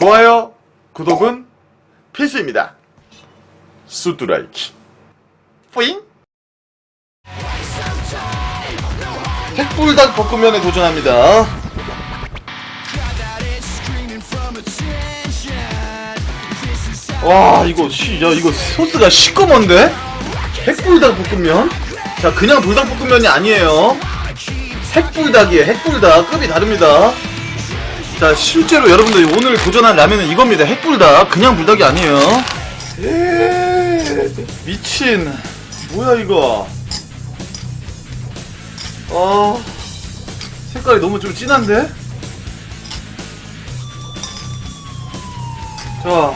좋아요, 구독은 필수입니다. 수두라이키. 뿌잉! 핵불닭 볶음면에 도전합니다. 와 이거 시, 야 이거 소스가 시꺼먼데? 핵불닭 볶음면? 자 그냥 불닭 볶음면이 아니에요 핵불닭이에요 핵불닭 급이 다릅니다 자 실제로 여러분들 오늘 도전한 라면은 이겁니다. 핵불닭. 그냥 불닭이 아니에요. 에 미친. 뭐야 이거? 아 색깔이 너무 좀 진한데? 자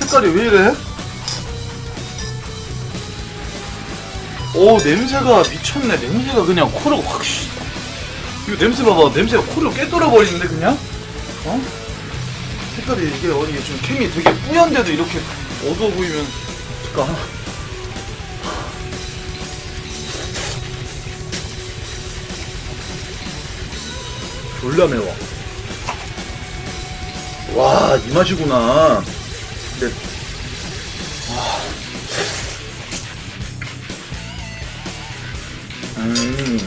색깔이 왜 이래? 오 냄새가 미쳤네. 냄새가 그냥 코를 확 씨. 이거 냄새 봐봐. 냄새가 코를 깨뚫어 버리는데 그냥 어? 색깔이 이게 어 이게 좀 캠이 되게 뿌연데도 이렇게 어두워 보이면 잠깐 졸라 매워 와 이 맛이구나 근데 음.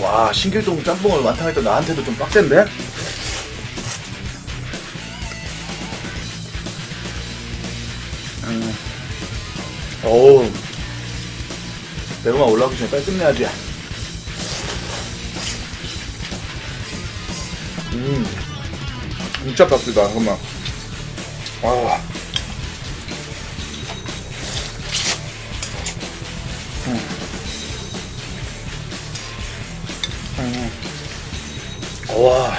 와, 신길동 짬뽕을 완탕했던 나한테도 좀 빡센데? 음. 어우. 매운맛 올라오기 전에 빨리 끝내야지. 음. 진짜 빡세다, 잠깐만. 아. 와.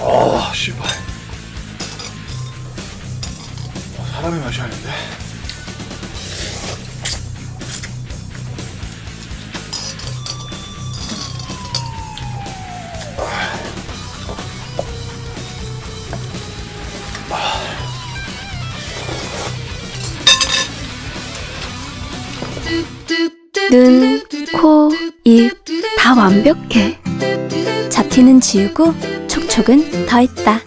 아, 씨발. 어, 사람이 마셔야 하는데. 눈, 코, 입 다 완벽해. 잡티는 지우고 촉촉은 더했다.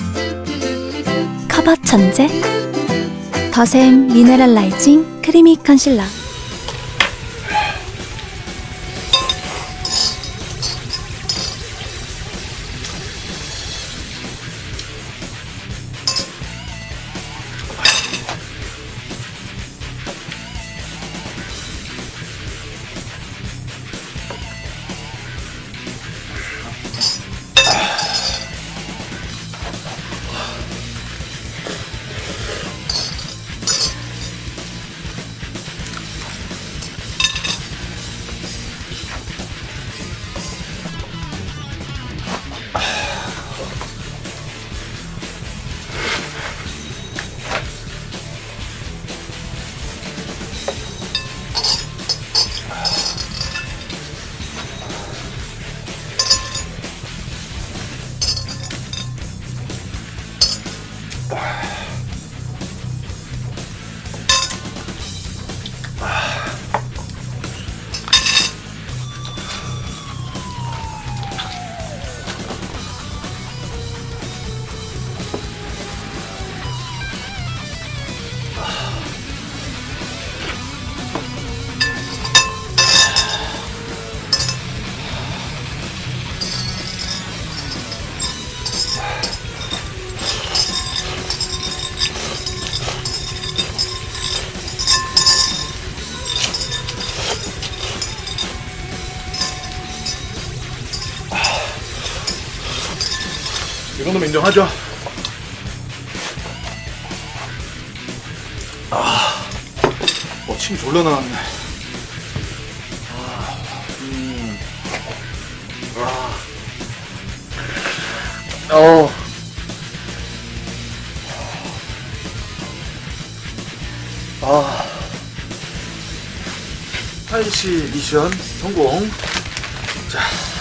커버 천재 더샘 미네랄 라이징 크리미 컨실러 Bye. 이 정도면 인정하죠? 아, 어, 침 졸라 나왔네. 아, 음. 아. 어. 아. 8시 미션 성공. 자.